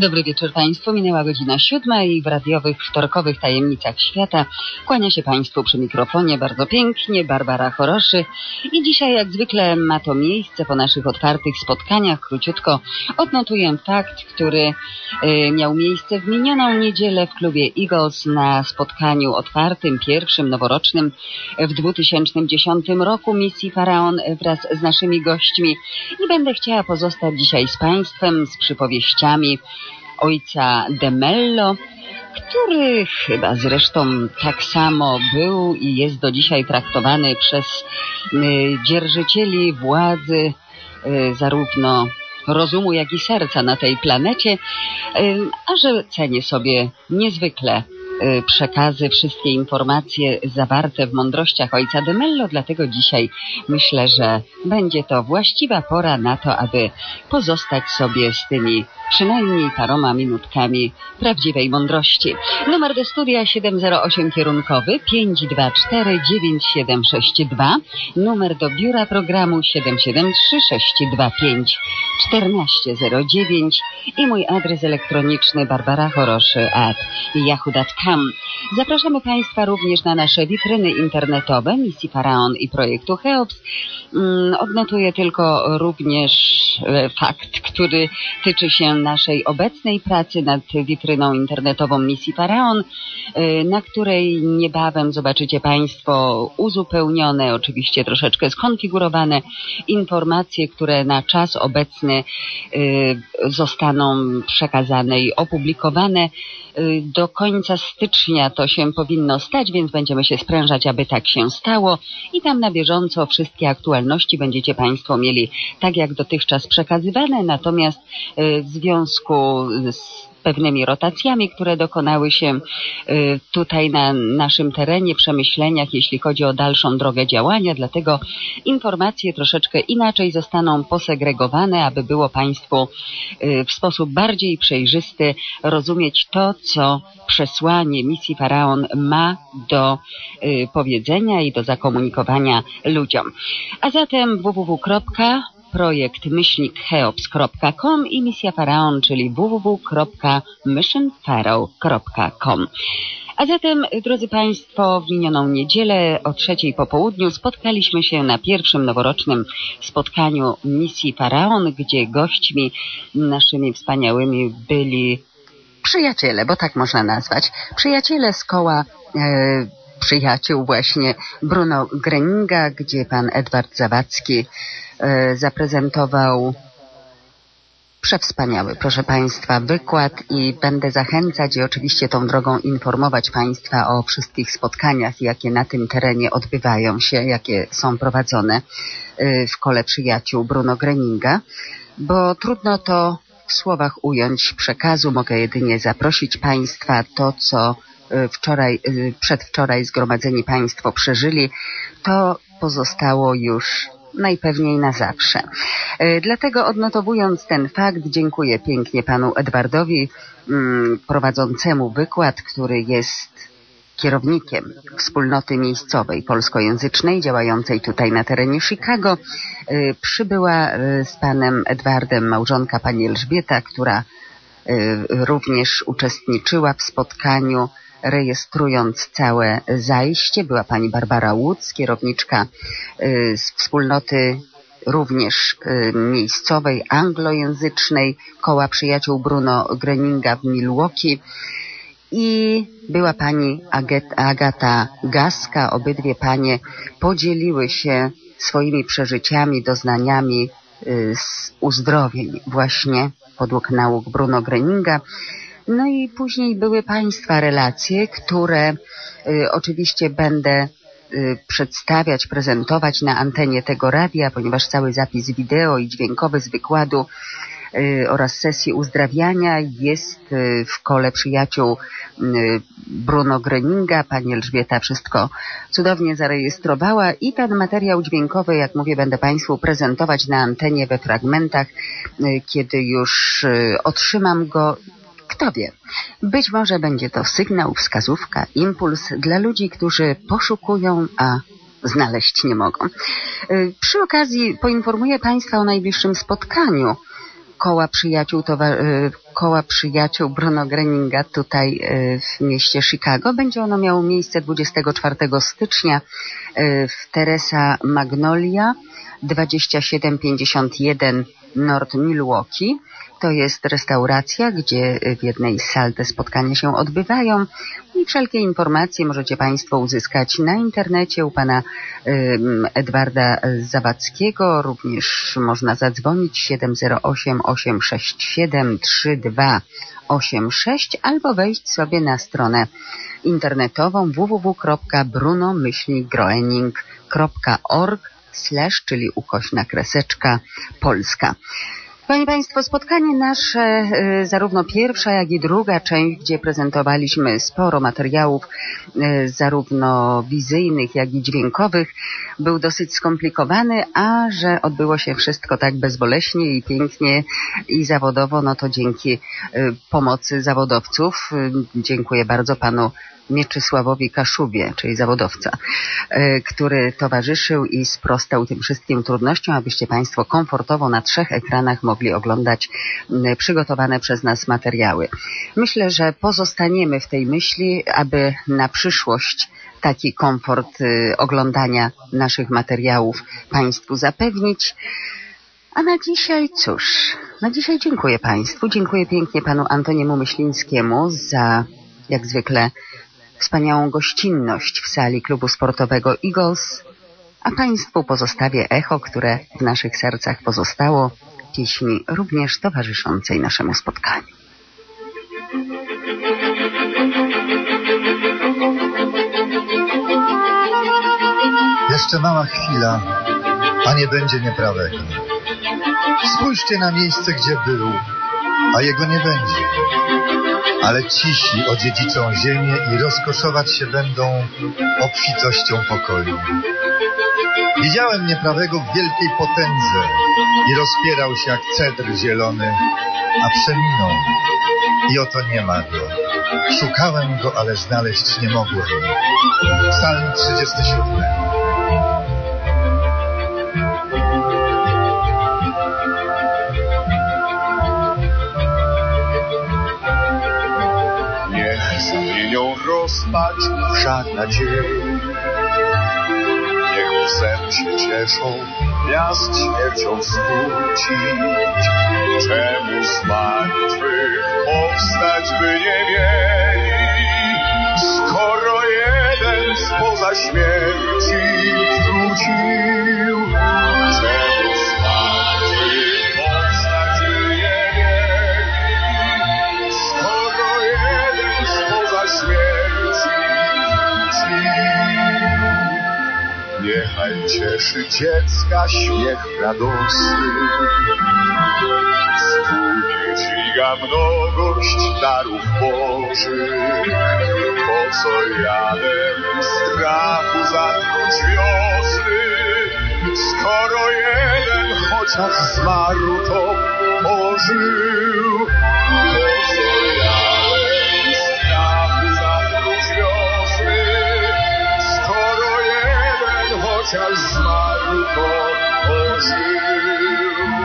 Dobry wieczór Państwu. Minęła godzina siódma i w radiowych wtorkowych tajemnicach świata kłania się Państwu przy mikrofonie bardzo pięknie Barbara Choroszy i dzisiaj jak zwykle ma to miejsce po naszych otwartych spotkaniach. Króciutko odnotuję fakt, który y, miał miejsce w minioną niedzielę w klubie Eagles na spotkaniu otwartym, pierwszym, noworocznym w 2010 roku misji Faraon wraz z naszymi gośćmi i będę chciała pozostać dzisiaj z Państwem, z przypowieściami ojca De Mello, który chyba zresztą tak samo był i jest do dzisiaj traktowany przez y, dzierżycieli władzy, y, zarówno rozumu, jak i serca na tej planecie, y, a że cenię sobie niezwykle przekazy, wszystkie informacje zawarte w mądrościach ojca de Mello, dlatego dzisiaj myślę, że będzie to właściwa pora na to, aby pozostać sobie z tymi przynajmniej paroma minutkami prawdziwej mądrości. Numer do studia 708 kierunkowy 524 9762, numer do biura programu 773 625 1409 i mój adres elektroniczny barbara choroszy at yahoo.com. Um. Zapraszamy Państwa również na nasze witryny internetowe misji Faraon i projektu Cheops. Mm, odnotuję tylko również e, fakt, który tyczy się naszej obecnej pracy nad witryną internetową misji Faraon, e, na której niebawem zobaczycie Państwo uzupełnione, oczywiście troszeczkę skonfigurowane informacje, które na czas obecny e, zostaną przekazane i opublikowane do końca stycznia to się powinno stać, więc będziemy się sprężać, aby tak się stało. I tam na bieżąco wszystkie aktualności będziecie Państwo mieli tak jak dotychczas przekazywane, natomiast y, w związku z pewnymi rotacjami, które dokonały się y, tutaj na naszym terenie, przemyśleniach, jeśli chodzi o dalszą drogę działania. Dlatego informacje troszeczkę inaczej zostaną posegregowane, aby było Państwu y, w sposób bardziej przejrzysty rozumieć to, co przesłanie misji Faraon ma do y, powiedzenia i do zakomunikowania ludziom. A zatem www projekt myślnikcheops.com i misja faraon, czyli www.missionpharaoh.com. A zatem, drodzy Państwo, w minioną niedzielę o trzeciej po południu spotkaliśmy się na pierwszym noworocznym spotkaniu misji Faraon, gdzie gośćmi naszymi wspaniałymi byli przyjaciele, bo tak można nazwać, przyjaciele z koła e, przyjaciół właśnie Bruno Greninga, gdzie pan Edward Zawadzki zaprezentował przewspaniały, proszę Państwa, wykład i będę zachęcać i oczywiście tą drogą informować Państwa o wszystkich spotkaniach, jakie na tym terenie odbywają się, jakie są prowadzone e, w kole przyjaciół Bruno Greninga, bo trudno to w słowach ująć przekazu. Mogę jedynie zaprosić Państwa to, co e, wczoraj, przedwczoraj zgromadzeni Państwo przeżyli, to pozostało już najpewniej na zawsze. E, dlatego odnotowując ten fakt, dziękuję pięknie panu Edwardowi mm, prowadzącemu wykład, który jest kierownikiem wspólnoty miejscowej polskojęzycznej działającej tutaj na terenie Chicago. E, przybyła e, z panem Edwardem małżonka pani Elżbieta, która również uczestniczyła w spotkaniu rejestrując całe zajście. Była pani Barbara Woods, kierowniczka y, z wspólnoty również y, miejscowej, anglojęzycznej, koła przyjaciół Bruno Greninga w Milwaukee. I była pani Agata Gaska. Obydwie panie podzieliły się swoimi przeżyciami, doznaniami y, z uzdrowień właśnie podług nauk Bruno Greninga. No i później były Państwa relacje, które y, oczywiście będę y, przedstawiać, prezentować na antenie tego radia, ponieważ cały zapis wideo i dźwiękowy z wykładu y, oraz sesji uzdrawiania jest y, w kole przyjaciół y, Bruno Greninga. Pani Elżbieta wszystko cudownie zarejestrowała i ten materiał dźwiękowy, jak mówię, będę Państwu prezentować na antenie we fragmentach, y, kiedy już otrzymam go kto wie, być może będzie to sygnał, wskazówka, impuls dla ludzi, którzy poszukują, a znaleźć nie mogą. Y, przy okazji poinformuję Państwa o najbliższym spotkaniu koła przyjaciół, koła przyjaciół Bruno Greninga tutaj w mieście Chicago. Będzie ono miało miejsce 24 stycznia w Teresa Magnolia 2751 North Milwaukee. To jest restauracja, gdzie w jednej z sal te spotkania się odbywają i wszelkie informacje możecie Państwo uzyskać na internecie u pana Edwarda Zawadzkiego. Również można zadzwonić 708 867 3286 albo wejść sobie na stronę internetową www.brunomyślnikgroening.org slash, czyli ukośna kreseczka Polska. Panie Państwo, spotkanie nasze, y, zarówno pierwsza, jak i druga część, gdzie prezentowaliśmy sporo materiałów, y, zarówno wizyjnych, jak i dźwiękowych, był dosyć skomplikowany, a że odbyło się wszystko tak bezboleśnie i pięknie i zawodowo, no to dzięki y, pomocy zawodowców. Dziękuję bardzo panu Mieczysławowi Kaszubie, czyli zawodowca, e, który towarzyszył i sprostał tym wszystkim trudnościom, abyście Państwo komfortowo na trzech ekranach mogli oglądać przygotowane przez nas materiały. Myślę, że pozostaniemy w tej myśli, aby na przyszłość taki komfort y, oglądania naszych materiałów Państwu zapewnić. A na dzisiaj cóż, na dzisiaj dziękuję Państwu, dziękuję pięknie Panu Antoniemu Myślińskiemu za jak zwykle wspaniałą gościnność w sali klubu sportowego Eagles, a Państwu pozostawię echo, które w naszych sercach pozostało, pieśni również towarzyszącej naszemu spotkaniu. Jeszcze mała chwila, a nie będzie nieprawego. Spójrzcie na miejsce, gdzie był, a jego nie będzie ale cisi odziedziczą ziemię i rozkoszować się będą obfitością pokoju. Widziałem nieprawego w wielkiej potędze i rozpierał się jak cedr zielony, a przeminął i oto nie ma go. Szukałem go, ale znaleźć nie mogłem. Psalm 37. rozpacz wszak nadziei. Niech psem się cieszą, miast śmiercią skrócić. Czemu z martwych powstać by nie mieli, Niechaj cieszy dziecka śmiech radosny. Wspólnie dźwiga mnogość darów Bożych. Po co jadę strachu zatruć wiosny, skoro jeden chociaż zmarł, to ożył. Chociaż zmarł, to ożył. Ja bym